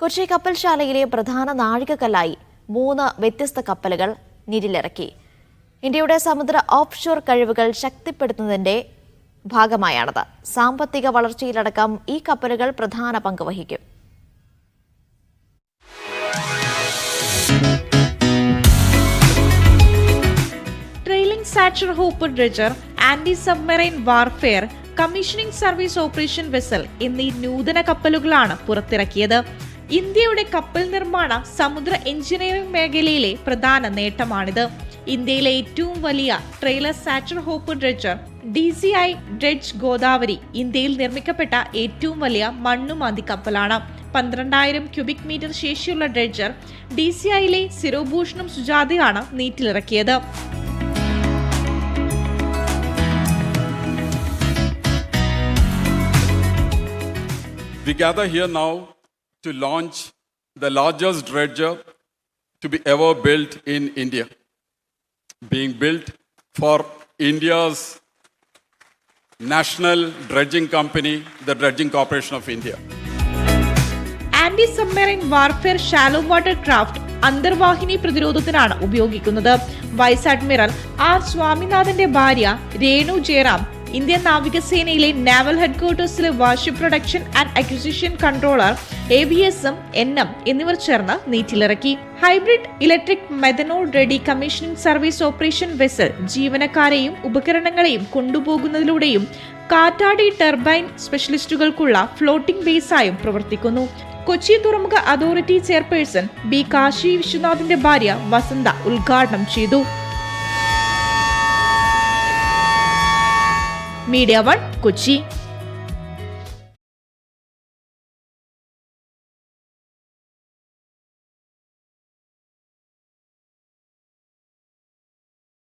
കൊച്ചി കപ്പൽശാലയിലെ പ്രധാന നാഴികക്കല്ലായി മൂന്ന് വ്യത്യസ്ത കപ്പലുകൾ നിരിലിറക്കി ഇന്ത്യയുടെ സമുദ്ര ഓഫ്ഷോർ കഴിവുകൾ ശക്തിപ്പെടുത്തുന്നതിന്റെ ഭാഗമായാണത്. സാമ്പത്തിക വളർച്ചയിലടക്കം ഈ കപ്പലുകൾ പ്രധാന പങ്ക് വഹിക്കും. Trailing സാച്ചർ hopper dredger anti submarine warfare commissioning service operation vessel എന്നീ നൂതന കപ്പലുകളാണ് പുറത്തിറക്കിയത്. ഇന്ത്യയുടെ കപ്പൽ നിർമ്മാണ സമുദ്ര എഞ്ചിനീയറിംഗ് മേഖലയിലെ പ്രധാന നേട്ടമാണിത്. ഇന്ത്യയിലെ ഏറ്റവും വലിയ trailer സാച്ചർ hopper dredger D C I dredge Godavari ഇന്ത്യയിൽ നിർമ്മിക്കപ്പെട്ട ഏറ്റവും വലിയ മണ്ണുമാന്തി കപ്പലാണ്. പന്ത്രണ്ടായിരം ക്യൂബിക് മീറ്റർ ശേഷിയുള്ള ഡ്രഡ്ജർ ഡി സി ഐയിലെ സിരോഭൂഷണും സുജാതയാണ് നീറ്റിലിറക്കിയത്. We gather here now to launch the largest dredger to be ever built in India, being built for India's national dredging company, the Dredging Corporation of India. Anti submarine warfare shallow water craft അന്തർവാഹിനി പ്രതിരോധത്തിനാണ് ഉപയോഗിക്കുന്നത് vice admiral R സ്വാമിനാഥന്റെ ഭാര്യ Renu Jayaram Indian നാവികസേനയിലെ നാവൽ ഹെഡ്ക്വാർട്ടേഴ്സിലെ warship production and acquisition controller A S M N M എന്നിവർ ചേർന്ന് നീറ്റിലിറക്കി. Hybrid electric methanol ready commissioning service operation vessel ജീവനക്കാരെയും ഉപകരണങ്ങളെയും കൊണ്ടുപോകുന്നതിലൂടെയും കാറ്റാടി ടർബൈൻ സ്പെഷ്യലിസ്റ്റുകൾക്കുള്ള ഫ്ലോട്ടിംഗ് ബേസായും പ്രവർത്തിക്കുന്നു. കൊച്ചി തുറമുഖ അതോറിറ്റി ചെയർപേഴ്സൺ ബി കാശി വിശ്വനാഥിന്റെ ഭാര്യ വസന്ത ഉദ്ഘാടനം ചെയ്തു. Media one Kochi